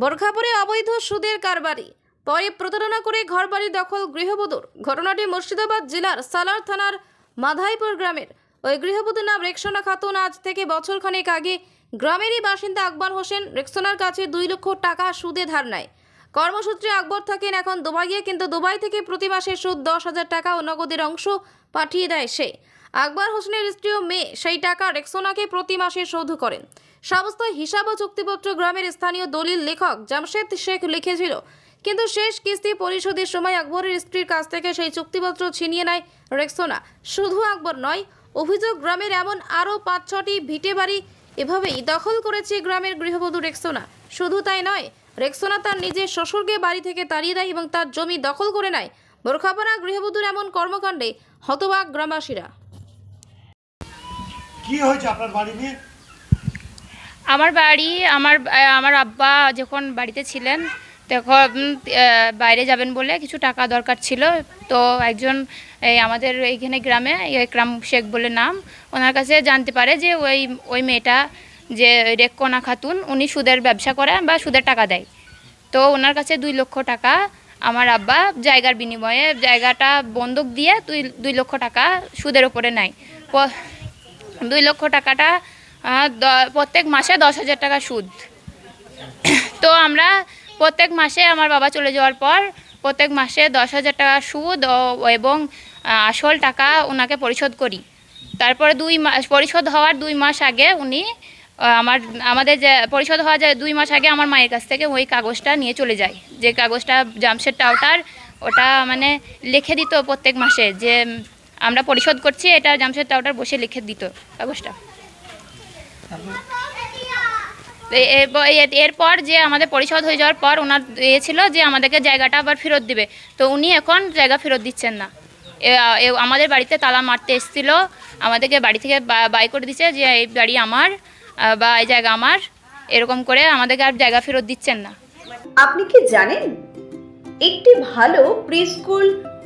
বোরখাপুরে অবৈধ সুদের কারবারি। পরে প্রতারণা করে ঘরবাড়ি দখল গৃহবধূর। ঘটনাটি মুর্শিদাবাদ জেলার সালার থানার মাধাইপুর গ্রামের। ওই গৃহবধূর নাম রেক্সোনা খাতুন। আজ থেকে বছরখানেক আগে গ্রামেরই বাসিন্দা আকবর হোসেন রেক্সোনার কাছে দুই লক্ষ টাকা সুদে ধার নেয়। কর্মসূত্রে আকবর থাকেন এখন দুবাইয়ে, কিন্তু দুবাই থেকে প্রতি মাসে সুদ দশ হাজার টাকা ও নগদের অংশ পাঠিয়ে দেয় সে। আকবর হোসেনের স্ত্রী ও মেয়ে সেই টাকা রেক্সোনাকে প্রতি মাসে শোধ করেন। সমস্ত হিসাব ও চুক্তিপত্র গ্রামের স্থানীয় দলিল লেখক জামশেদ শেখ লিখেছিল। কিন্তু শেষ কিস্তি পরিশোধের সময় আকবরের স্ত্রীর কাছ থেকে সেই চুক্তিপত্র ছিনিয়ে নেয় রেক্সোনা। শুধু আকবর নয়, অভিযোগ গ্রামের এমন আরও পাঁচ ছটি ভিটে বাড়ি এভাবেই দখল করেছে গ্রামের গৃহবধূ রেক্সোনা। শুধু তাই নয়, রেক্সোনা তার নিজের শ্বশুরকে বাড়ি থেকে তাড়িয়ে দেয় এবং তার জমি দখল করে নেয়। বোরখাপাড়া গৃহবধূর এমন কর্মকাণ্ডে হতবাক গ্রামবাসীরা। কি হয়েছে আপনার বাড়ি নিয়ে? আমার বাড়ি, আমার আমার আব্বা যখন বাড়িতে ছিলেন, তখন বাইরে যাবেন বলে কিছু টাকা দরকার ছিল। তো একজন, এই আমাদের এইখানে গ্রামে একরাম শেখ বলে নাম, ওনার কাছে জানতে পারে যে ওই ওই মেয়েটা যে রেক্কনা খাতুন, উনি সুদের ব্যবসা করে বা সুদের টাকা দেয়। তো ওনার কাছে দুই লক্ষ টাকা, আমার আব্বা জায়গার বিনিময়ে, জায়গাটা বন্ধক দিয়ে দুই দুই লক্ষ টাকা সুদের ওপরে নেয়। দুই লক্ষ টাকাটা প্রত্যেক মাসে দশ হাজার টাকা সুদ। তো আমরা প্রত্যেক মাসে আমার বাবা চলে যাওয়ার পর প্রত্যেক মাসে দশ হাজার টাকা সুদ এবং আসল টাকা ওনাকে পরিশোধ করি। তারপরে দুই মাস পরিশোধ হওয়ার দুই মাস আগে উনি আমার, আমাদের যে, পরিশোধ হওয়া যায় দুই মাস আগে আমার মায়ের কাছ থেকে ওই কাগজটা নিয়ে চলে যায়। যে কাগজটা জামশেদ টাউটার ওটা মানে লিখে দিত প্রত্যেক মাসে যে আমরা পরিশোধ করছি, এটা জামশেদ টাউটার বসে লিখে দিত কাগজটা এরপর- যে আমাদের পরিশোধ হয়ে যাওয়ার পর ওনার এ ছিল যে আমাদেরকে জায়গাটা আবার ফেরত দিবে। তো উনি এখন জায়গা ফেরত দিচ্ছেন না। আমাদের বাড়িতে তালা মারতে এসেছিল। আমাদেরকে বাড়ি থেকে বাই করে দিচ্ছে যে, এই বাড়ি আমার বা এই জায়গা আমার। এরকম করে আমাদেরকে আর জায়গা ফেরত দিচ্ছেন না। আপনি কি জানেন? একটি ভালো প্রি স্কুল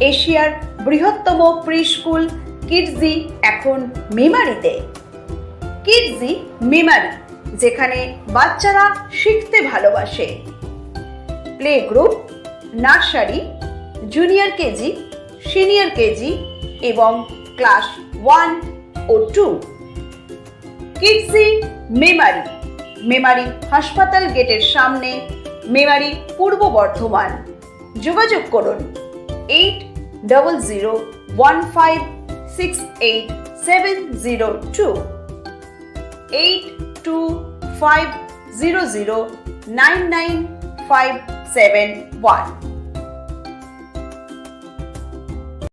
এশিয়ার বৃহত্তম প্রি স্কুল কিডজি এখন মেমারিতে। কিডজি মেমারি, যেখানে বাচ্চারা শিখতে ভালোবাসে। Play group nursery, junior KG, senior KG এবং ক্লাস ওয়ান ও টু। কিডসি মেমারি মেমারি হাসপাতাল গেটের সামনে, মেমারি পূর্ব বর্ধমান। যোগাযোগ করুন। eight double zero one five six eight seven zero two eight two five zero zero nine nine five seven one.